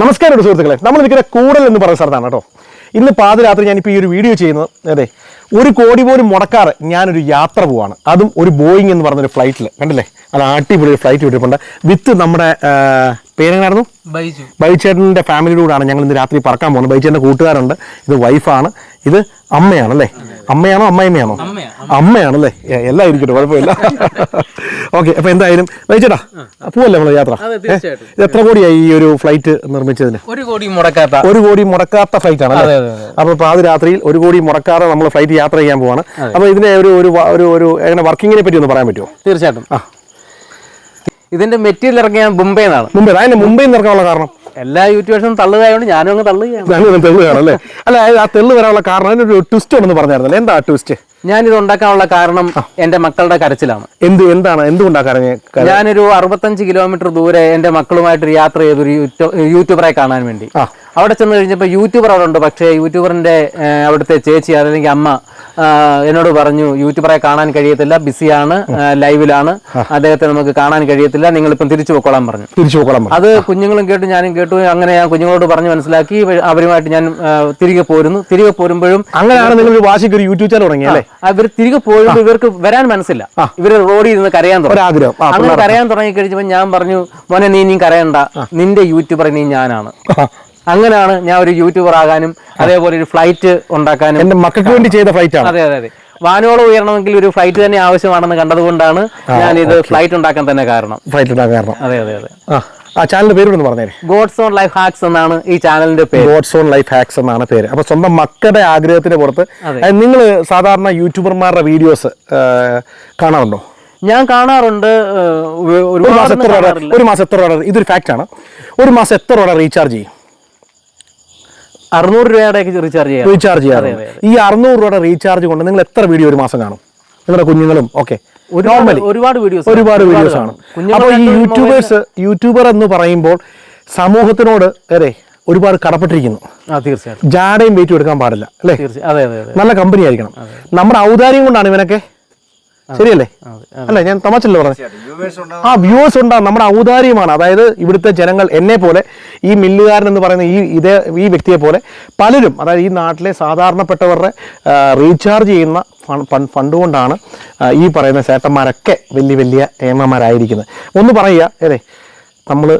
നമസ്കാരം സുഹൃത്തുക്കളെ. നമ്മൾ നിൽക്കുന്ന കൂടൽ എന്ന് പറയുന്ന സ്ഥലത്താണ് കേട്ടോ. ഇന്ന് പാതിരാത്രി ഞാനിപ്പോൾ ഈ ഒരു വീഡിയോ ചെയ്യുന്നത്. അതെ ഒരു കോടി പോലും മുടക്കാറ് ഞാനൊരു യാത്ര പോവാണ്. അതും ഒരു ബോയിങ് എന്ന് പറഞ്ഞൊരു ഫ്ലൈറ്റിൽ കണ്ടില്ലേ? അത് അടിപൊളി ഒരു ഫ്ലൈറ്റ് വിട്ടിട്ടുണ്ട്. വിത്ത് നമ്മുടെ പേരെങ്ങനായിരുന്നു? ബൈച്ചേട്ടന്റെ ഫാമിലിയുടെ കൂടാണ് ഞങ്ങൾ ഇന്ന് രാത്രി പറക്കാൻ പോകുന്നത്. ബൈച്ചേട്ടന്റെ കൂട്ടുകാരുണ്ട്. ഇത് വൈഫാണ് ഇത് അമ്മയാണല്ലേ? അമ്മയാണോ അമ്മയമ്മയാണോ? അമ്മയാ. അമ്മയാണല്ലേ? എല്ലാം ഇരിക്കട്ടെ കുഴപ്പമില്ല. ഓക്കെ അപ്പൊ എന്തായാലും ബൈച്ചേട്ടാ പോവല്ലേ നമ്മളെ യാത്ര? ഇത് എത്ര കോടിയായി ഈ ഒരു ഫ്ലൈറ്റ് നിർമ്മിച്ചതിന്? ഒരു കോടി മുടക്കാത്ത. ഒരു കോടി മുടക്കാത്ത ഫ്ലൈറ്റ് ആണ് അപ്പൊ അതെ, രാത്രിയിൽ ഒരു കോടി മുടക്കാതെ നമ്മൾ ഫ്ലൈറ്റ് യാത്ര ചെയ്യാൻ പോവാണ്. അപ്പൊ ഇതിന്റെ ഒരു ഒരു ഒരു എങ്ങനെ വർക്കിങ്ങിനെ പറ്റി ഒന്ന് പറയാൻ പറ്റുമോ? തീർച്ചയായിട്ടും. ഇതിന്റെ മെറ്റീരിയൽ ഇറങ്ങിയ മുംബൈ നിന്നാണ് മുമ്പേ അതിന്റെ മുംബൈ നിന്ന് ഇറക്കാനുള്ള കാരണം? എല്ലാ യൂട്യൂബേഴ്സും തള്ളുകയായതുകൊണ്ട് ഞാനും അങ്ങ് തള്ളുകയാണ്. തെള്ളുകയാണല്ലേ? തെള്ളു അല്ല ആ തെള്ളു വരാനുള്ള കാരണം അതിനൊരു ട്വിസ്റ്റ് ഉണ്ടെന്ന് പറഞ്ഞായിരുന്നല്ലോ? എന്താ ട്വിസ്റ്റ് ഞാൻ ഇത് ഉണ്ടാക്കാനുള്ള കാരണം എന്റെ മക്കളുടെ കരച്ചിലാണ്. എന്ത് എന്താണ്? എന്തുകൊണ്ടാ ഞാനൊരു അറുപത്തഞ്ച് കിലോമീറ്റർ ദൂരെ എന്റെ മക്കളുമായിട്ട് യാത്ര ചെയ്തൊരു യൂട്യൂബറെ കാണാൻ വേണ്ടി. അവിടെ ചെന്ന് കഴിഞ്ഞപ്പോൾ യൂട്യൂബർ അവിടെ ഉണ്ട്. പക്ഷേ യൂട്യൂബറിന്റെ അവിടുത്തെ ചേച്ചി അല്ലെങ്കിൽ അമ്മ എന്നോട് പറഞ്ഞു യൂട്യൂബറെ കാണാൻ കഴിയത്തില്ല ബിസിയാണ് ലൈവിലാണ്. അദ്ദേഹത്തെ നമുക്ക് കാണാൻ കഴിയത്തില്ല നിങ്ങളിപ്പം തിരിച്ചു പൊക്കോളാൻ പറഞ്ഞു. തിരിച്ചു പോക്കോളാം പറഞ്ഞു. അത് കുഞ്ഞുങ്ങളും കേട്ടു ഞാനും കേട്ടു. അങ്ങനെ ഞാൻ കുഞ്ഞുങ്ങളോട് പറഞ്ഞു മനസ്സിലാക്കി അവരുമായിട്ട് ഞാൻ തിരികെ പോരുന്നു. തിരികെ പോരുമ്പോഴും അങ്ങനെയാണ് നിങ്ങൾ വാശിക്ക് ഒരു യൂട്യൂബ് ചാനൽ തുടങ്ങി അല്ലേ അവർ തിരികെ പോരുമ്പോൾ ഇവർക്ക് വരാൻ മനസ്സില്ല. ഇവർ റോഡിൽ നിന്ന് കരയാൻ തുടങ്ങി. അങ്ങനെ കരയാൻ തുടങ്ങി കഴിഞ്ഞപ്പോൾ ഞാൻ പറഞ്ഞു മോനെ നീ നീ കരയണ്ട. നിന്റെ യൂട്യൂബർ നീ ഞാനാണ്. അങ്ങനെയാണ് ഞാൻ ഒരു യൂട്യൂബർ ആകാനും അതേപോലെ ഒരു ഫ്ലൈറ്റ് ഉണ്ടാക്കാനും എന്റെ മക്കൾക്ക് വേണ്ടി ചെയ്ത ഫ്ലൈറ്റ് ആണ്. അതെ അതെ അതെ. വാനോളം ഉയരണമെങ്കിൽ ഒരു ഫ്ലൈറ്റ് തന്നെ ആവശ്യമാണെന്ന് കണ്ടതുകൊണ്ടാണ് ഞാൻ ഇത് ഫ്ലൈറ്റ് ഉണ്ടാക്കാൻ തന്നെ കാരണം. ഫ്ലൈറ്റ് ഉണ്ടാക്കാൻ കാരണം. അതെ അതെ അതെ. ആ ചാനലിന്റെ പേര് ഒന്ന് പറഞ്ഞേ ഗോഡ്സ് ഓൺ ലൈഫ് ഹാക്സ് എന്നാണ് ഈ ചാനലിന്റെ പേര്. ഗോഡ്സ് ഓൺ ലൈഫ് ഹാക്സ് എന്നാണ് പേര്. അപ്പൊ സ്വന്തം മക്കളുടെ ആഗ്രഹത്തിന് പുറത്ത്. നിങ്ങൾ സാധാരണ യൂട്യൂബർമാരുടെ വീഡിയോസ് കാണാറുണ്ടോ? ഞാൻ കാണാറുണ്ട് ഒരു- മാസം എത്ര ഒരു മാസം എത്ര ഇതൊരു ഫാക്റ്റ് ആണ്. ഒരു മാസം എത്ര റീചാർജ് ചെയ്യും? അറുന്നൂറ് രൂപയുടെ റീചാർജ് ചെയ്യാം. റീചാർജ് ചെയ്യാം. ഈ അറുന്നൂറ് രൂപയുടെ റീചാർജ് കൊണ്ട് നിങ്ങൾ എത്ര വീഡിയോ ഒരു മാസം കാണും? നിങ്ങളുടെ കുഞ്ഞുങ്ങളും ഓക്കെ നോർമലി ഒരുപാട് വീഡിയോസ് ഒരുപാട് വീഡിയോസ് ആണ് അപ്പോൾ ഈ യൂട്യൂബേഴ്സ് യൂട്യൂബർ എന്ന് പറയുമ്പോൾ സമൂഹത്തിനോട് അതെ ഒരുപാട് കടപ്പെട്ടിരിക്കുന്നു. തീർച്ചയായിട്ടും. ജാടയും വെയിറ്റും എടുക്കാൻ പാടില്ല അല്ലേ? നല്ല കമ്പനി ആയിരിക്കണം. നമ്മുടെ ഔദാര്യം കൊണ്ടാണ് ഇവനൊക്കെ ശരിയല്ലേ? അല്ല ഞാൻ തമാശല്ലോ പറഞ്ഞു ആ വ്യൂവേഴ്സ് ഉണ്ടാകും നമ്മുടെ ഔദാര്യമാണ്. അതായത് ഇവിടുത്തെ ജനങ്ങൾ എന്നെ പോലെ ഈ മില്ലുകാരൻ എന്ന് പറയുന്ന ഈ ഇതേ ഈ വ്യക്തിയെ പോലെ പലരും അതായത് ഈ നാട്ടിലെ സാധാരണപ്പെട്ടവരുടെ റീചാർജ് ചെയ്യുന്ന ഫണ്ട് കൊണ്ടാണ് ഈ പറയുന്ന ചേട്ടന്മാരൊക്കെ വലിയ വലിയ ഏമ്മമാരായിരിക്കുന്നത് ഒന്ന് പറയുക അതെ നമ്മൾ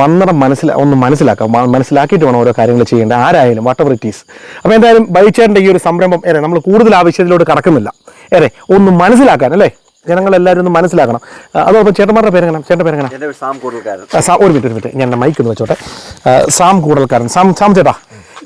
വന്നിടം മനസ്സിലാ ഒന്ന് മനസ്സിലാക്കാം. മനസ്സിലാക്കിയിട്ട് വേണം ഓരോ കാര്യങ്ങൾ ചെയ്യേണ്ടത്. ആരായാലും വാട്ട് എവർ ഇറ്റ് ഈസ് അപ്പോൾ എന്തായാലും ബൈച്ചേറിന്റെ ഈ ഒരു സംരംഭം ഏറെ നമ്മൾ കൂടുതൽ ആവശ്യത്തിലോട്ട് കടക്കുന്നില്ല. ഏറെ ഒന്ന് മനസ്സിലാക്കാൻ അല്ലേ? ജനങ്ങളെല്ലാവരും ഒന്ന് മനസ്സിലാക്കണം. അതോടൊപ്പം ചേട്ടന്മാരുടെ പേരെങ്ങനെ? ചേട്ടന്റെ പേരെങ്ങനെ? സാം കൂടുതൽക്കാരൻ ഒരു മിനിറ്റ് ഒരു മിനിറ്റ്. ഞാൻ മൈക്ക് ഒന്ന് വെച്ചോട്ടെ. സാം കൂടുതൽക്കാരൻ സാം സാം ചേട്ടാ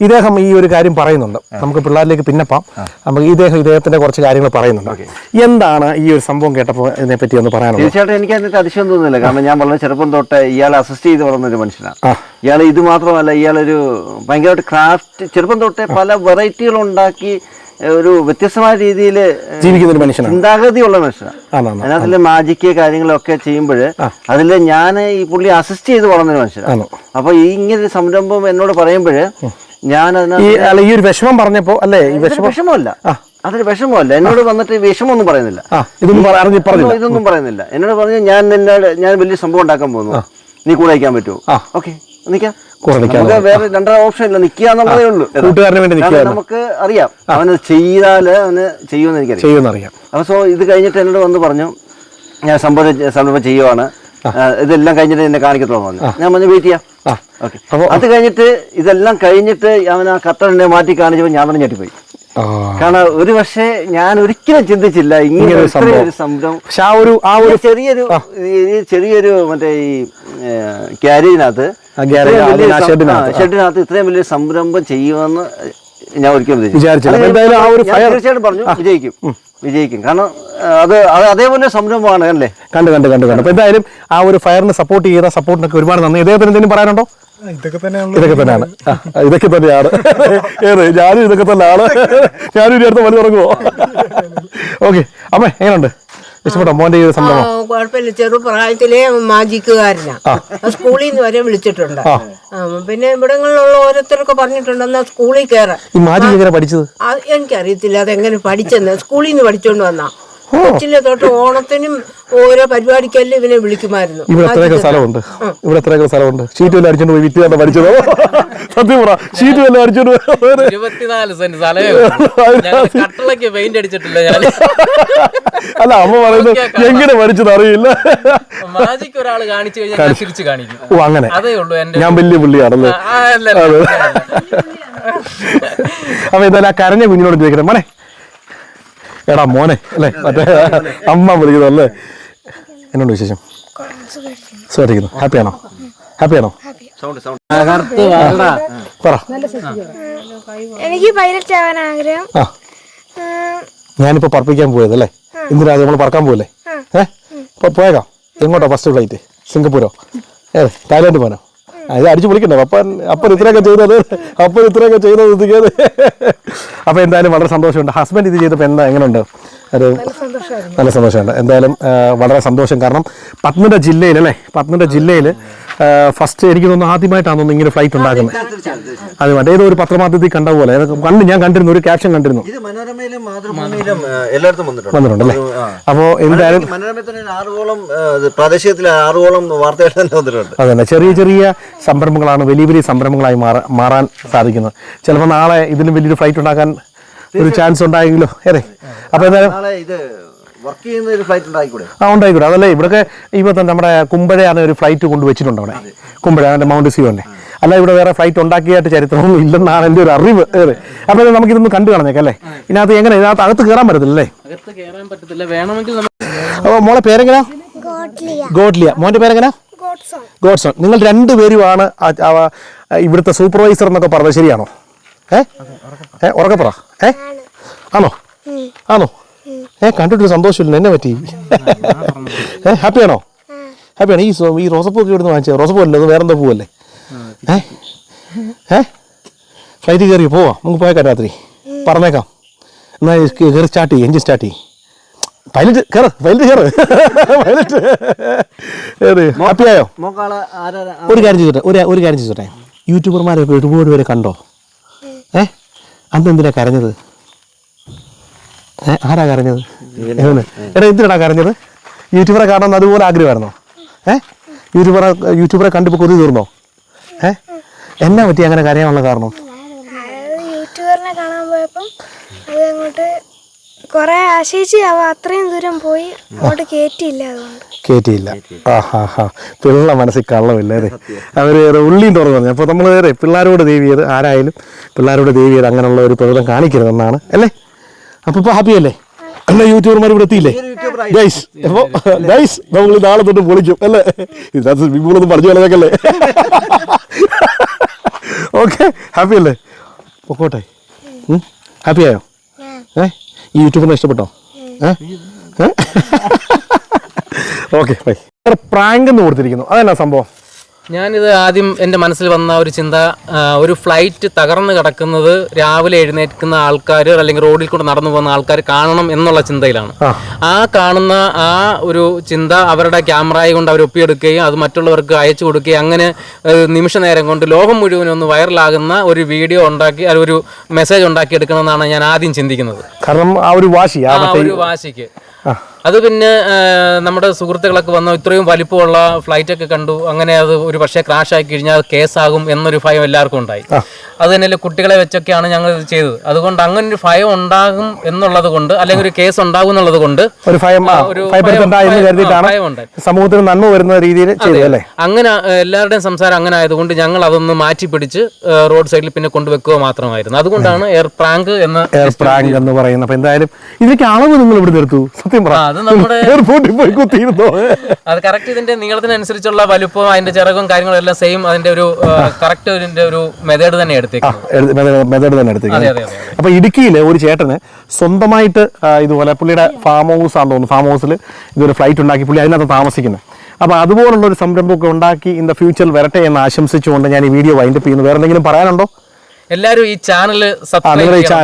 ഇദ്ദേഹം ഈ ഒരു കാര്യം പറയുന്നുണ്ട്. നമുക്ക് പിള്ളേരിലേക്ക് പിന്നപ്പാം. നമുക്ക് ഇദ്ദേഹം ഇദ്ദേഹത്തിന്റെ കുറച്ച് കാര്യങ്ങൾ പറയുന്നുണ്ട്. എന്താണ് ഈ ഒരു സംഭവം കേട്ടപ്പോൾ ഇതിനെ പറ്റി ഒന്ന് പറയാനുള്ളത്? തീർച്ചയായിട്ടും എനിക്ക് അതിനകത്ത് അതിശയം തോന്നുന്നില്ല. കാരണം ഞാൻ വളരെ ചെറുപ്പം തൊട്ട് ഇയാൾ അസിസ്റ്റ് ചെയ്ത് വളർന്ന ഒരു മനുഷ്യനാണ്. ഇയാൾ ഇത് മാത്രമല്ല ഇയാളൊരു ഭയങ്കരമായിട്ട് ക്രാഫ്റ്റ് ചെറുപ്പം തൊട്ടേ പല വെറൈറ്റികൾ ഉണ്ടാക്കി ഒരു വ്യത്യസ്തമായ രീതിയിൽ ജീവിക്കുന്ന ഒരു മനുഷ്യനാണ്. ചിന്താഗതിയുള്ള മനുഷ്യനാണ്. അതിനകത്ത് അതിനകത്തിൽ മാജിക്ക് കാര്യങ്ങളൊക്കെ ചെയ്യുമ്പോൾ അതിൽ ഞാൻ ഈ പുള്ളി അസിസ്റ്റ് ചെയ്ത് വളർന്നൊരു മനുഷ്യനാണ്. അപ്പൊ അപ്പോൾ ഈ ഇങ്ങനെ ഒരു സംരംഭം എന്നോട് പറയുമ്പോൾ ഞാൻ അതിനകത്ത് ഈ ഒരു വിഷമം പറഞ്ഞപ്പോ അല്ലേ വിഷമമല്ല. അതൊരു വിഷമമല്ല. എന്നോട് വന്നിട്ട് വിഷമമൊന്നും പറയുന്നില്ല. ഇതൊന്നും ഇതൊന്നും പറയുന്നില്ല. എന്നോട് പറഞ്ഞു ഞാൻ നിന്നോട് ഞാൻ വലിയ സംഭവം ഉണ്ടാക്കാൻ പോകുന്നു. നീ കൂടെ അയക്കാൻ പറ്റുമോ. ഓക്കെ നിക്കാം. കൂടെ വേറെ രണ്ടാം ഓപ്ഷൻ ഇല്ല. നിൽക്കുക എന്നുള്ളതേ ഉള്ളൂ. കൂട്ടുകാരന് വേണ്ടി നിൽക്കുക നമുക്ക് അറിയാം. അവന് ചെയ്താൽ അവന് ചെയ്യുമെന്ന് എനിക്കറിയാം. ചെയ്യുമെന്നറിയാം. അപ്പൊ സോ ഇത് കഴിഞ്ഞിട്ട് എന്നോട് വന്ന് പറഞ്ഞു ഞാൻ സംഭവം സംരംഭം ചെയ്യുവാണ്. ഇതെല്ലാം കഴിഞ്ഞിട്ട് എന്നെ കാണിക്കത്തുള്ളൂ പറഞ്ഞു. ഞാൻ പറഞ്ഞു വെയിറ്റ് ചെയ്യാം. ആ. ഓക്കെ അപ്പൊ- അത് കഴിഞ്ഞിട്ട് ഇതെല്ലാം കഴിഞ്ഞിട്ട് അവൻ ആ കത്തറിനെ മാറ്റി കാണിച്ചപ്പോൾ ഞാൻ തന്നെ ഞെട്ടിപ്പോയി. കാരണം ഒരു പക്ഷേ ഞാൻ ഒരിക്കലും ചിന്തിച്ചില്ല ഇങ്ങനെ ഒരു സംഭവം. പക്ഷെ ആ ഒരു ആ ഒരു ചെറിയൊരു ചെറിയൊരു മറ്റേ ഈ ക്യാരേജിനകത്ത് ഷെഡിനകത്ത്. ഇത്രയും വലിയ സംരംഭം ചെയ്യുമെന്ന് ഞാൻ ഒരിക്കലും തീർച്ചയായിട്ടും പറഞ്ഞു വിജയിക്കും. വിജയിക്കും. കാരണം അത് അത് അതേപോലെ സംരംഭമാണ് അല്ലേ? കണ്ടു കണ്ടു കണ്ടു കണ്ടു. അപ്പോൾ എന്തായാലും ആ ഒരു ഫയറിന് സപ്പോർട്ട് ചെയ്ത സപ്പോർട്ടിനൊക്കെ ഒരുപാട് നന്ദി. ഇദ്ദേഹത്തിന് എന്തെങ്കിലും പറയാനുണ്ടോ? ഇതൊക്കെ തന്നെയാണ് ഇതൊക്കെ തന്നെയാണ്. ഇതൊക്കെ തന്നെയാണ്. ഏത്? ഞാനും ഇതൊക്കെ തന്നെയാണ്. ഞാനും ഇനി അടുത്ത് പണി തുടങ്ങുമോ ഓക്കെ. അമ്മ എങ്ങനെയുണ്ട്? ഇഷ്ടപ്പെട്ടോ? മോന്റെ ഈ സംഭവം? കുഴപ്പമില്ല. ചെറുപ്രായത്തിലെ മാജിക്കുകാരനാ. സ്കൂളിൽ നിന്ന് വരെ വിളിച്ചിട്ടുണ്ട്. പിന്നെ ഇവിടങ്ങളിലുള്ള ഓരോരുത്തരൊക്കെ പറഞ്ഞിട്ടുണ്ട് എന്നാ സ്കൂളിൽ കയറാൻ. ഈ മാജിക് എങ്ങനെ പഠിച്ചത്? എനിക്കറിയത്തില്ല. അതെങ്ങനെ പഠിച്ചെന്ന്. സ്കൂളിൽ നിന്ന് പഠിച്ചോണ്ട് വന്നാ. കൊച്ചിലെ തൊട്ട് ഓണത്തിനും ഓരോ പരിപാടിക്കെല്ലാം ഇവനെ വിളിക്കുമായിരുന്നു. ഇവിടെ സ്ഥലമുണ്ട്? ഇവിടെ സ്ഥലമുണ്ട്? ഷീറ്റ് വല്ല അടിച്ചോണ്ട് പോയി വിറ്റ് തന്നെ പഠിച്ചതോ? സത്യം പറ. ഷീറ്റ് വല്ല അടിച്ചോണ്ട് ഇരുപത്തിനാല് സെന്റ് പെയിന്റ് അടിച്ചിട്ടില്ല ഞാൻ അല്ല അമ്മ പറയുന്നത് എങ്ങനെ പഠിച്ചത് അറിയില്ല. മാജിക് ഒരാൾ കാണിച്ചു കഴിഞ്ഞാൽ ഞാൻ തിരിച്ചു കാണിക്കും. ഓ അങ്ങനെ. അതേ ഉള്ളൂ എന്റെ ഞാൻ വലിയ പുള്ളിയാണല്ലോ. അപ്പൊ എന്തായാലും ആ കരഞ്ഞ കുഞ്ഞിനോട് ചോദിക്കണം മോനെ എടാ മോനെ അല്ലേ? മറ്റേ അമ്മ വിളിക്കുന്നു അല്ലേ? എന്നോട് വിശേഷം? സുഖിക്കുന്നു ഹാപ്പിയാണോ ഹാപ്പിയാണോ. പറ. എനിക്ക് പൈലറ്റ് ആവാൻ ആഗ്രഹം. ഞാനിപ്പോ പറപ്പിക്കാൻ പോയതല്ലേ ഇന്ദിരാ നമ്മൾ പറക്കാൻ പോയല്ലേ ഏഹ് ഇപ്പൊ പോയേക്കാം. എങ്ങോട്ടാ ഫസ്റ്റ് ഫ്ലൈറ്റ് സിംഗപ്പൂരോ? ഏ തായ്ലാന്റ് പോനോ ഇത് അടിച്ചു പൊളിക്കണ്ടേ. അപ്പൻ അപ്പൻ ഇത്രയൊക്കെ ചെയ്തത് അപ്പൻ ഇത്രയൊക്കെ ചെയ്തത് ഇതിക്കേത് അപ്പൊ എന്തായാലും വളരെ സന്തോഷമുണ്ട്. ഹസ്ബൻഡ് ഇത് ചെയ്തപ്പോൾ എന്താ എങ്ങനെയുണ്ട് ഒരു നല്ല സന്തോഷമുണ്ട്. എന്തായാലും വളരെ സന്തോഷം. കാരണം പത്തനംതിട്ട ജില്ലയിൽ അല്ലേ പത്തനംതിട്ട ജില്ലയിൽ ഫസ്റ്റ് എനിക്ക് തോന്നുന്നു ആദ്യമായിട്ടാണ് തോന്നുന്നു ഇങ്ങനെ ഫ്ലൈറ്റ് ഉണ്ടാക്കുന്നത്. അത് മറ്റേതോ ഒരു പത്രമാധ്യമത്തിൽ കണ്ട പോലെ. കണ്ട് ഞാൻ കണ്ടിരുന്നു ഒരു ക്യാപ്ഷൻ കണ്ടിരുന്നു. ഇത് മനോരമയിലും മാതൃഭൂമിയിലും ആ, എല്ലായിടത്തും വന്നിട്ടുണ്ട്. വന്നിട്ടുണ്ടല്ലേ അപ്പോൾ എന്തായാലും വാർത്തകൾ തന്നെ വന്നിട്ടുണ്ട്. അതന്നെ ചെറിയ ചെറിയ സംരംഭങ്ങളാണ് വലിയ വലിയ സംരംഭങ്ങളായി മാറാൻ സാധിക്കുന്നത്. ചിലപ്പോൾ നാളെ ഇതിന് വലിയൊരു ഫ്ലൈറ്റ് ഉണ്ടാക്കാൻ ഒരു ചാൻസ് ഉണ്ടായെങ്കിലോ? അതെ. അപ്പോൾ എന്തായാലും ഇത് വർക്ക് ചെയ്യുന്ന ഒരു ഫ്ലൈറ്റ് ഉണ്ടായിക്കൂടെ? ആ ഉണ്ടായിക്കൂടെ. അതല്ലേ ഇവിടെയൊക്കെ ഇപ്പോൾ തന്നെ നമ്മുടെ കുമ്പഴയാണ് ഒരു ഫ്ലൈറ്റ് കൊണ്ടുവച്ചിട്ടുണ്ട് അവിടെ. കുമ്പഴ അതിന്റെ മൗണ്ട് സിയോ തന്നെ. അല്ല ഇവിടെ വേറെ ഫ്ലൈറ്റ് ഉണ്ടാക്കിയായിട്ട് ചരിത്രമൊന്നും ഇല്ലെന്നാണ് എന്റെ ഒരു അറിവ്. അപ്പോൾ നമുക്കിതൊന്ന് കണ്ടു കളഞ്ഞേക്കാം അല്ലേ? ഇതിനകത്ത് എങ്ങനെ ഇതിനകത്ത് അകത്ത് കയറാൻ പറ്റത്തില്ലേ അകത്ത് കയറാൻ പറ്റത്തില്ല. വേണമെങ്കിൽ അപ്പോൾ മോളെ പേരെങ്ങനാ? ഗോഡ്ലിയ. ഗോഡ്ലിയ. മോന്റെ പേരെങ്ങനെയാ ഗോഡ്സോൺ. ഗോഡ്സൺ. നിങ്ങൾ രണ്ടുപേരുമാണ് ഇവിടുത്തെ സൂപ്പർവൈസർ എന്നൊക്കെ പറഞ്ഞത് ശരിയാണോ? ഏ? ഏ ഉറക്കെ ഏ? ആണോ. ആണോ? ഏ കണ്ടിട്ടൊരു സന്തോഷമില്ല എന്നെ പറ്റി. ഏ ഹാപ്പിയാണോ? ഹാപ്പിയാണ്? ഈ ഈ റോസപ്പൂ ഒക്കെ ഇവിടുന്ന് വാങ്ങിച്ചത് റോസപ്പൂ അല്ലേ അത് വേറെന്താ പൂവല്ലേ? ഏ ഏ? ഫ്ലൈറ്റ് കയറി പോവാം. നമുക്ക് പോയേക്കാം രാത്രി. പറഞ്ഞേക്കാം. എന്നാൽ കയറി സ്റ്റാർട്ട് ചെയ്യും. എഞ്ചിൻ സ്റ്റാർട്ട് ചെയ്യും. പൈലറ്റ് കയറ് പൈലറ്റ് കയറ് പൈലറ്റ് ഹാപ്പിയായോ ഒരു കാര്യം ചെയ്തോട്ടെ ഒരു ഒരു കാര്യം ചെയ്തോട്ടെ യൂട്യൂബർമാരൊക്കെ ഒരുപാട് പേരെ കണ്ടോ? ഏ? അന്ന് എന്തിനാ കരഞ്ഞത്? ആരാ കരഞ്ഞത്. എടാ എന്തിനാ കരഞ്ഞത്? യൂട്യൂബറെ കാണണമെന്ന് അതുപോലെ ആഗ്രഹമായിരുന്നോ? ഏ? യൂട്യൂബറെ യൂട്യൂബറെ കണ്ടിപ്പോൾ കൊതി തീർന്നോ? ഏ? എന്നാ പറ്റി അങ്ങനെ കരയാനുള്ള കാരണം? യൂട്യൂബറിനെ കാണാൻ പോയപ്പം അതങ്ങോട്ട് കുറെ ആശയിച്ച് അവ അത്രയും ദൂരം പോയി അങ്ങോട്ട് കയറ്റിയില്ല അതുകൊണ്ട്. കയറ്റിയില്ല ആ ഹാ ഹാ. പിള്ള മനസ്സിൽ കള്ളമില്ല അതെ അവർ ഉള്ളിയും തുറന്നു പറഞ്ഞു. അപ്പോൾ നമ്മൾ വേറെ പിള്ളേരോട് ദേവിയത് ആരായാലും പിള്ളേരോട് ദേവിയത് അങ്ങനെയുള്ള ഒരു പ്രകൃതം കാണിക്കരുതെന്നാണ്. അല്ലേ? അപ്പോൾ ഇപ്പോൾ ഹാപ്പി അല്ലേ? അല്ല യൂട്യൂബർമാർ ഇവിടെ എത്തിയില്ലേ? ഗൈസ് അപ്പോൾ ഗൈസ് നമ്മൾ നാളെ തൊട്ട് പൊളിക്കും അല്ലേ? ഇതിനകത്ത് വിപുളൊന്നും പറഞ്ഞു കളഞ്ഞേക്കല്ലേ ഓക്കെ ഹാപ്പി അല്ലേ? പൊക്കോട്ടെ. ഹാപ്പി ആയോ? ഏ? ഈ യൂട്യൂബിനെ ഇഷ്ടപ്പെട്ടോ? ഏ? ഓക്കെ ബൈ പ്രാങ്ക് എന്ന് കൊടുത്തിരിക്കുന്നു. അതല്ല സംഭവം? ഞാനിത് ആദ്യം എന്റെ മനസ്സിൽ വന്ന ഒരു ചിന്ത ഒരു ഫ്ലൈറ്റ് തകർന്നു കിടക്കുന്നത് രാവിലെ എഴുന്നേൽക്കുന്ന ആൾക്കാർ അല്ലെങ്കിൽ റോഡിൽ കൂടെ നടന്നു പോകുന്ന ആൾക്കാർ കാണണം എന്നുള്ള ചിന്തയിലാണ്. ആ. കാണുന്ന ആ ഒരു ചിന്ത അവരുടെ ക്യാമറയെ കൊണ്ട് അവർ ഒപ്പിയെടുക്കുകയും അത് മറ്റുള്ളവർക്ക് അയച്ചു കൊടുക്കുകയും അങ്ങനെ നിമിഷ നേരം കൊണ്ട് ലോകം മുഴുവനും ഒന്ന് വൈറലാകുന്ന ഒരു വീഡിയോ ഉണ്ടാക്കി ഒരു മെസ്സേജ് ഉണ്ടാക്കി എടുക്കണമെന്നാണ് ഞാൻ ആദ്യം ചിന്തിക്കുന്നത്. കാരണം ആ ഒരു വാശി ആ ഒരു വാശിക്ക്. അത് പിന്നെ നമ്മുടെ സുഹൃത്തുക്കളൊക്കെ വന്നു ഇത്രയും വലിപ്പമുള്ള ഫ്ലൈറ്റ് ഒക്കെ കണ്ടു. അങ്ങനെ അത് ഒരു പക്ഷേ ക്രാഷ് ആക്കി കഴിഞ്ഞാൽ അത് കേസാകും എന്നൊരു ഭയം എല്ലാവർക്കും ഉണ്ടായി. അത് തന്നെയല്ലേ കുട്ടികളെ വെച്ചൊക്കെയാണ് ഞങ്ങൾ ഇത് ചെയ്തത്. അതുകൊണ്ട് അങ്ങനെ ഒരു ഭയം ഉണ്ടാകും എന്നുള്ളത് കൊണ്ട് അല്ലെങ്കിൽ ഒരു കേസ് ഉണ്ടാകും എന്നുള്ളത് കൊണ്ട് ഒരു ഭയം. സമൂഹത്തിന് നന്മ വരുന്ന രീതിയിൽ അങ്ങനെ എല്ലാവരുടെയും സംസാരം അങ്ങനെ ആയതുകൊണ്ട് ഞങ്ങൾ അതൊന്ന് മാറ്റി പിടിച്ച് റോഡ് സൈഡിൽ പിന്നെ കൊണ്ടുവെക്കുക മാത്രമായിരുന്നു. അതുകൊണ്ടാണ് എയർ പ്രാങ്ക് എന്ന് എയർ പ്രാങ്ക് എന്ന് പറയുന്നത്. അപ്പൊ എന്തായാലും ഇതിലേക്ക് അളവ് നിങ്ങൾ ഇവിടെ നിർത്തു സത്യം പറ. അത് നമ്മുടെ പോയി കുത്തിയിരുന്നോ? അത് കറക്റ്റ് ഇതിന്റെ നീളത്തിനനുസരിച്ചുള്ള വലുപ്പം അതിന്റെ ചിറകും കാര്യങ്ങളും എല്ലാം സെയിം അതിന്റെ ഒരു കറക്റ്റ് ഇതിന്റെ ഒരു മെത്തേഡ് തന്നെ മെതേഡ് മെത്തേഡ് തന്നെ എടുത്തേക്കുന്നത് അപ്പൊ ഇടുക്കിയിലെ ഒരു ചേട്ടന് സ്വന്തമായിട്ട് ഇതുപോലെ പുള്ളിയുടെ ഫാം ഹൗസ് ആണെന്ന് തോന്നുന്നു. ഫാം ഹൗസിൽ ഇതൊരു ഫ്ലൈറ്റ് ഉണ്ടാക്കി പുള്ളി അതിനകത്ത് താമസിക്കുന്നത് അപ്പോൾ അതുപോലുള്ള ഒരു സംരംഭമൊക്കെ ഉണ്ടാക്കി ഇൻ ദ ഫ്യൂച്ചർ വരട്ടെ എന്ന് ആശംസിച്ചുകൊണ്ട് ഞാൻ ഈ വീഡിയോ വൈൻഡപ്പ് ചെയ്യുന്നു. വേറെ എന്തെങ്കിലും പറയാനുണ്ടോ? എല്ലാരും ഈ ചാനൽ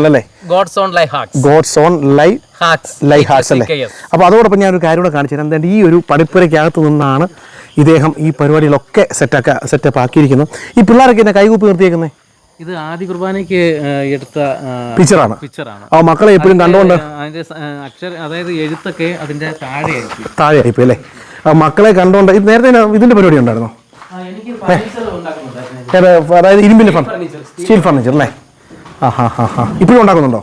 അല്ലേ? God's own life hacks God's own life hacks life hearts അല്ലേ? അപ്പോൾ അതോടൊപ്പം ഞാൻ ഒരു കാര്യം കൂടെ കാണിച്ചു തരാം. എന്താണ്ട് ഈ ഒരു പഠിപ്പുരയ്ക്കകത്ത് നിന്നാണ് ഇദ്ദേഹം ഈ പരിപാടികളൊക്കെ സെറ്റാക്ക സെറ്റപ്പ് ആക്കിയിരിക്കുന്നത്. ഈ പിള്ളേരൊക്കെ എന്നെ കൈകൂപ്പി നിർത്തിയേക്കുന്നത് ഇത് ആദ്യ കുർബാനയ്ക്ക് എടുത്ത പിക്ചറാണ് പിക്ചറാണ് ആ മക്കളെ എപ്പോഴും കണ്ടുകൊണ്ട് അതിന്റെ അക്ഷര അതായത് എഴുത്തൊക്കെ അതിന്റെ താഴെയായിരിക്കും. താഴെ ആയിപ്പോ അല്ലേ? ആ മക്കളെ കണ്ടുകൊണ്ട് ഇത് നേരത്തെ ഇതിന്റെ പരിപാടി ഉണ്ടായിരുന്നോ? എനിക്ക് അതായത് ഇരുമ്പിന്റെ ഫർണിച്ചർ സ്റ്റീൽ ഫർണിച്ചർ അല്ലേ? ആ ഹാ ഹാ. ഹാ ഇപ്പോഴും ഉണ്ടാക്കുന്നുണ്ടോ?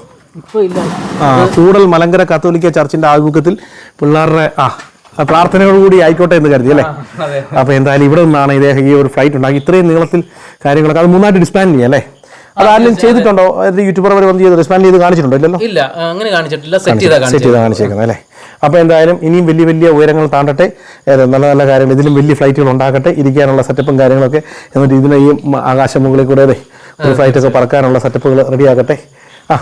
ആ കൂടൽ മലങ്കര കത്തോലിക്ക ചർച്ചിന്റെ ആഭിമുഖ്യത്തിൽ പിള്ളേരുടെ ആ ആ പ്രാർത്ഥനയോടുകൂടി ആയിക്കോട്ടെ എന്ന് കരുതി അല്ലേ? അപ്പൊ എന്തായാലും ഇവിടെ നിന്നാണ് ഇദ്ദേഹം ഈ ഒരു ഫ്ലൈറ്റ് ഉണ്ടാക്കി. ഇത്രയും നീളത്തിൽ കാര്യങ്ങളൊക്കെ അത് മൂന്നായിട്ട് ഡിസ്പാൻഡ് ചെയ്യാം അല്ലേ? അത് ആരെങ്കിലും ചെയ്തിട്ടുണ്ടോ? അതായത് യൂട്യൂബർ വരെ വന്ന് ചെയ്ത് ഡിസ്പാൻഡ് ചെയ്ത് കാണിച്ചിട്ടുണ്ടോ? ഇല്ലല്ലോ? ഇല്ല അങ്ങനെ കാണിച്ചിട്ടില്ല. സെറ്റ് ചെയ്താ സെറ്റ് ചെയ്ത് കാണിച്ചേക്കുന്നത് അല്ലേ? അപ്പോൾ എന്തായാലും ഇനിയും വലിയ വലിയ ഉയരങ്ങൾ താണ്ടട്ടെ. നല്ല നല്ല കാര്യങ്ങൾ. ഇതിലും വലിയ ഫ്ലൈറ്റുകൾ ഉണ്ടാക്കട്ടെ ഇരിക്കാനുള്ള സെറ്റപ്പും കാര്യങ്ങളൊക്കെ എന്നിട്ട് ഇതിനെ ഈ ആകാശം മുകളിൽ കൂടെ ഒരു ഫ്ലൈറ്റൊക്കെ പറക്കാനുള്ള സെറ്റപ്പുകൾ റെഡിയാക്കട്ടെ ആ.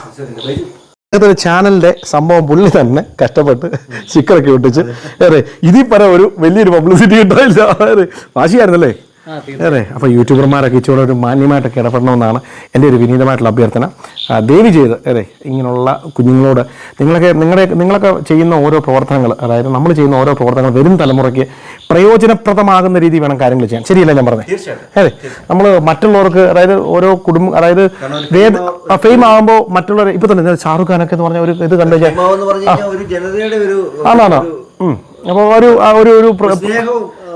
ഒരു ചാനലിന്റെ സംഭവം പുള്ളി തന്നെ കഷ്ടപ്പെട്ട് ചിക്കറൊക്കെ ഒട്ടിച്ച്. അതെ ഇതിൽ ഒരു വലിയൊരു പബ്ലിസിറ്റി കിട്ടാനില്ല. അതെ വാശിയായിരുന്നല്ലേ അതെ അപ്പോൾ യൂട്യൂബർമാരൊക്കെ ഇച്ചിരി ഒരു മാന്യമായിട്ടൊക്കെ ഇടപെടണമെന്നാണ് എന്റെ ഒരു വിനീതമായിട്ടുള്ള അഭ്യർത്ഥന. ദേവി ദയവ് ചെയ്ത് അതെ ഇങ്ങനെയുള്ള കുഞ്ഞുങ്ങളോട് നിങ്ങളൊക്കെ നിങ്ങളുടെ നിങ്ങളൊക്കെ ചെയ്യുന്ന ഓരോ പ്രവർത്തനങ്ങൾ അതായത് നമ്മൾ ചെയ്യുന്ന ഓരോ പ്രവർത്തനങ്ങൾ വരും തലമുറയ്ക്ക് പ്രയോജനപ്രദമാകുന്ന രീതി വേണം കാര്യങ്ങൾ ചെയ്യാൻ. ശരിയല്ല ഞാൻ പറഞ്ഞത്? അതെ നമ്മൾ മറ്റുള്ളവർക്ക് അതായത് ഓരോ കുടുംബം അതായത് വേദ ഫെയിം ആകുമ്പോൾ മറ്റുള്ളവർ ഇപ്പൊ തന്നെ ഷാറുഖ് ഖാനൊക്കെ എന്ന് പറഞ്ഞ ഒരു ഇത് കണ്ടു കഴിഞ്ഞാൽ എന്ന് പറഞ്ഞു ഒരു ജനതയുടെ ഒരു ആണാണ് അപ്പോൾ ഒരു ആ ഒരു ഒരു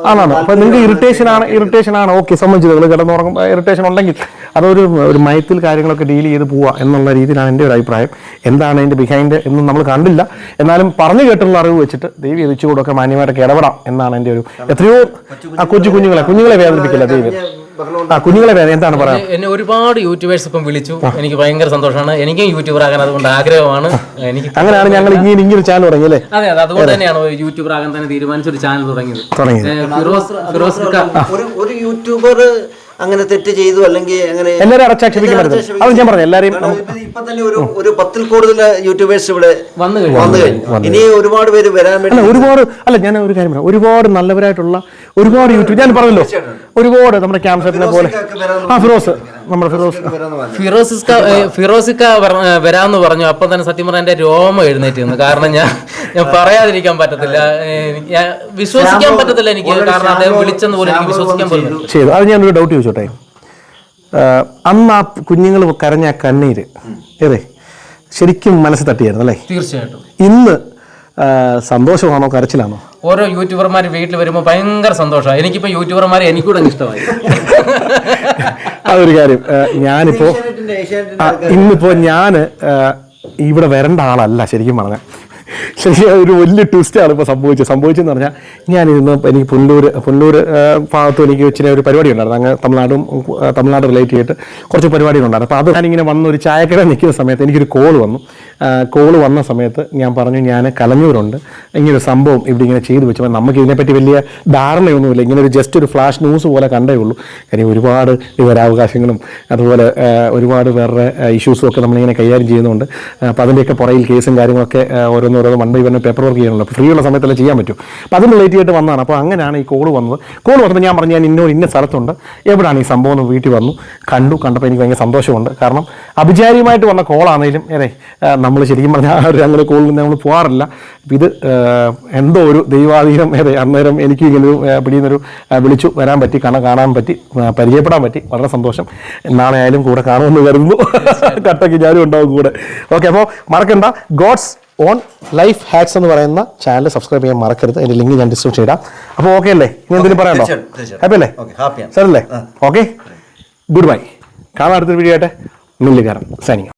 ആണാണ് അപ്പൊ നിങ്ങൾക്ക് ഇറിറ്റേഷൻ ആണ് ഇറിറ്റേഷൻ ആണ്. ഓക്കെ സംബന്ധിച്ചത് നിങ്ങൾ കിടന്നുറങ്ങും ഇറിറ്റേഷൻ ഉണ്ടെങ്കിൽ അതൊരു ഒരു മയത്തിൽ കാര്യങ്ങളൊക്കെ ഡീൽ ചെയ്ത് പോവുക എന്നുള്ള രീതിയിലാണ് എന്റെ ഒരു അഭിപ്രായം. എന്താണ് അതിന്റെ ബിഹൈൻഡ് എന്നും നമ്മൾ കണ്ടില്ല. എന്നാലും പറഞ്ഞു കേട്ടുള്ള അറിവ് വെച്ചിട്ട് ദൈവം എതിച്ചുകൂടൊക്കെ മാന്യമായിട്ടൊക്കെ ഇടപെടാം എന്നാണ് എന്റെ ഒരു എത്രയോ ആ കൊച്ചു കുഞ്ഞുങ്ങളെ കുഞ്ഞുങ്ങളെ വേദനിപ്പിക്കില്ല ദൈവം. ആ കുഞ്ഞുങ്ങളെ എന്താണ് പറയാം? എന്നെ ഒരുപാട് യൂട്യൂബേഴ്സ് ഇപ്പം വിളിച്ചു. എനിക്ക് ഭയങ്കര സന്തോഷമാണ്. എനിക്കും യൂട്യൂബർ ആകാൻ അതുകൊണ്ട് ആഗ്രഹമാണ്. എനിക്ക് അങ്ങനെയാണ് ഞങ്ങൾ ഇങ്ങനെ ഇങ്ങനെ ചാനൽ തുടങ്ങി അല്ലേ അതെ അതെ അതുകൊണ്ട് തന്നെയാണ് യൂട്യൂബർ ആകാൻ തന്നെ തീരുമാനിച്ച ഒരു ചാനൽ തുടങ്ങിയത്. ഫിറോസ് ഫിറോസ് ഒരു യൂട്യൂബർ അങ്ങനെ തെറ്റ് ചെയ്തു അല്ലെങ്കിൽ അങ്ങനെ എല്ലാവരും അടച്ചാക്ഷേപിക്കാൻ അത് ഞാൻ പറഞ്ഞു എല്ലാവരെയും ഇപ്പൊ- തന്നെ ഒരു ഒരു പത്തിൽ കൂടുതൽ യൂട്യൂബേഴ്സ് ഇവിടെ വന്നു കഴിഞ്ഞു. ഇനി ഒരുപാട് പേര് വരാൻ വേണ്ടി അല്ല ഒരുപാട് അല്ല ഞാൻ ഒരു കാര്യം പറയാം. ഒരുപാട് നല്ലവരായിട്ടുള്ള ഒരുപാട് യൂട്യൂബ് ഞാൻ പറഞ്ഞല്ലോ. ഒരുപാട് നമ്മുടെ ക്യാമ്പസിനെ പോലെ. ആ ഫിറോസ്. നമ്മുടെ ഫിറോസ്. ഫിറോസ് ഫിറോസിക്ക വരാന്ന് പറഞ്ഞു. അപ്പൊ തന്നെ സത്യം പറഞ്ഞാൽ എന്റെ രോമം എഴുന്നേറ്റ് കാരണം ഞാൻ ഞാൻ പറയാതിരിക്കാൻ പറ്റത്തില്ല. ഞാൻ വിശ്വസിക്കാൻ പറ്റത്തില്ല എനിക്ക്. കാരണം അദ്ദേഹം വിളിച്ചെന്ന് പോലും എനിക്ക് വിശ്വസിക്കാൻ പറ്റില്ല. ചെയ്തു. അത് ഞാനൊരു ഡൗട്ട് ചോദിച്ചോട്ടെ? അന്ന് ആ കുഞ്ഞുങ്ങൾ കരഞ്ഞ ആ കണ്ണീര് അതെ ശരിക്കും മനസ്സ് തട്ടിയായിരുന്നു അല്ലേ? തീർച്ചയായിട്ടും. ഇന്ന് സന്തോഷമാണോ? കരച്ചിലാണോ? ഓരോ യൂട്യൂബർമാർ വീട്ടിൽ വരുമ്പോൾ ഭയങ്കര സന്തോഷമാണ് എനിക്കിപ്പോ യൂട്യൂബർമാർ എനിക്കൂടെ ഇഷ്ടമായി. അതൊരു കാര്യം. ഞാനിപ്പോൾ ഞാനിപ്പോ ഏഷ്യാനെറ്റിന്റെ- ഏഷ്യാനെറ്റിന്റെ ഇന്നിപ്പോ ഞാൻ ഇവിടെ വരേണ്ട ആളല്ല ശരിക്കും പറഞ്ഞാൽ ശരിക്കും ഒരു വലിയ ട്വിസ്റ്റാണ് ഇപ്പോൾ സംഭവിച്ചത്. സംഭവിച്ചെന്ന് പറഞ്ഞാൽ ഞാൻ ഇന്ന് എനിക്ക് പുല്ലൂർ പുല്ലൂർ ഭാഗത്തും എനിക്ക് ഇച്ചിരി ഒരു പരിപാടി ഉണ്ടായിരുന്നു. അങ്ങ് തമിഴ്നാടും തമിഴ്നാട് റിലേറ്റ് ചെയ്തിട്ട് കുറച്ച് പരിപാടികളുണ്ടായിരുന്നു അപ്പോൾ അത് ഞാനിങ്ങനെ വന്ന് ഒരു ചായക്കട നിൽക്കുന്ന സമയത്ത് എനിക്കൊരു കോൾ വന്നു. കോൾ വന്ന സമയത്ത് ഞാൻ പറഞ്ഞു ഞാൻ കലഞ്ഞൂരുണ്ട് ഇങ്ങനൊരു സംഭവം ഇവിടെ ഇങ്ങനെ ചെയ്തു വെച്ചപ്പോൾ നമുക്ക് ഇതിനെപ്പറ്റി വലിയ ധാരണയൊന്നുമില്ല. ഇങ്ങനെ ഒരു ജസ്റ്റ് ഒരു ഫ്ലാഷ് ന്യൂസ് പോലെ കണ്ടേ ഉള്ളൂ. കാര്യം ഒരുപാട് വിവരാവകാശങ്ങളും അതുപോലെ ഒരുപാട് വേറെ ഇഷ്യൂസും ഒക്കെ നമ്മളിങ്ങനെ കൈകാര്യം ചെയ്യുന്നുണ്ട്. അപ്പോൾ അതിന്റെയൊക്കെ പുറയിൽ കേസും കാര്യങ്ങളൊക്കെ ഓരോന്നോരോന്ന് one by one paper work ചെയ്യാനുള്ളൂ അപ്പോൾ ഫ്രീ ഉള്ള സമയത്തല്ലേ ചെയ്യാൻ പറ്റും. അപ്പോൾ അതിന് റിലേറ്റ് ആയിട്ട് വന്നതാണ്. അപ്പോൾ അങ്ങനെയാണ് ഈ കോൾ വന്നത്. കോൾ വന്നപ്പോൾ ഞാൻ പറഞ്ഞു ഞാൻ ഇന്നോ ഇന്ന സ്ഥലത്തുണ്ട്. എവിടെയാണ് ഈ സംഭവം? വീട്ടിൽ വന്നു. കണ്ടു. കണ്ടപ്പോൾ എനിക്ക് ഭയങ്കര സന്തോഷമുണ്ട്. കാരണം അഭിചാരിയുമായിട്ട് വന്ന കോളാണെങ്കിലും ഏറെ നമ്മൾ ശരിക്കും പറഞ്ഞാൽ ആ ഒരു അങ്ങനെ കോളിൽ നിന്ന് നമ്മൾ പോകാറില്ല അപ്പം ഇത് എന്തോ ഒരു ദൈവാധീനം ഏറെ അന്നേരം എനിക്ക് ഇങ്ങനെ പിടിയുന്നൊരു വിളിച്ചു വരാൻ പറ്റി കാണാൻ കാണാൻ പറ്റി പരിചയപ്പെടാൻ പറ്റി. വളരെ സന്തോഷം. നാളെ ആയാലും കൂടെ കാണുമെന്ന് കരുതുന്നു. കട്ടയ്ക്ക് ഞാനും ഉണ്ടാവും കൂടെ. ഓക്കെ അപ്പോൾ മറക്കണ്ട. ഗോഡ്സ് ഓൺ ലൈഫ് ഹാക്സ് എന്ന് പറയുന്ന ചാനൽ സബ്സ്ക്രൈബ് ചെയ്യാൻ മറക്കരുത്. അതിന്റെ ലിങ്ക് ഞാൻ ഡിസ്ക്രിപ്ഷൻ ഇടാം. അപ്പോൾ ഓക്കെ അല്ലേ? ഇനി എന്തെങ്കിലും തീർച്ചയായിട്ടും. ഹാപ്പി അല്ലേ? ഹാപ്പി സാറല്ലേ ഓക്കെ ഗുഡ് ബൈ കാണാൻ അടുത്തൊരു വീഡിയോ ആയിട്ട്. മില്ലുകാരൻ സൈനിങ്